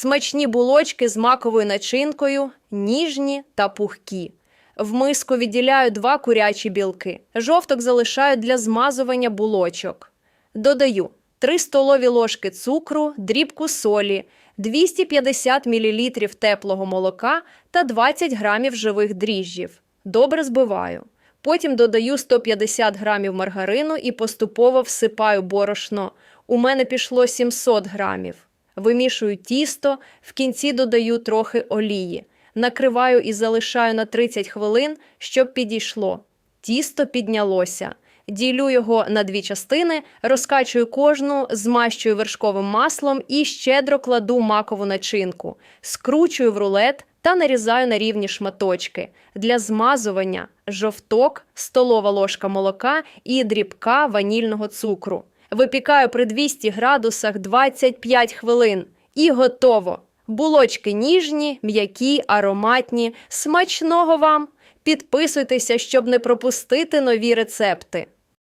Смачні булочки з маковою начинкою, ніжні та пухкі. В миску відділяю два курячі білки. Жовток залишаю для змазування булочок. Додаю 3 столові ложки цукру, дрібку солі, 250 мл теплого молока та 20 грамів живих дріжджів. Добре збиваю. Потім додаю 150 грамів маргарину і поступово всипаю борошно. У мене пішло 700 грамів. Вимішую тісто, в кінці додаю трохи олії. Накриваю і залишаю на 30 хвилин, щоб підійшло. Тісто піднялося. Ділю його на дві частини, розкачую кожну, змащую вершковим маслом і щедро кладу макову начинку, скручую в рулет та нарізаю на рівні шматочки. Для змазування жовток, столова ложка молока і дрібка ванільного цукру. Випікаю при 200 градусах 25 хвилин. І готово. Булочки ніжні, м'які, ароматні. Смачного вам! Підписуйтеся, щоб не пропустити нові рецепти.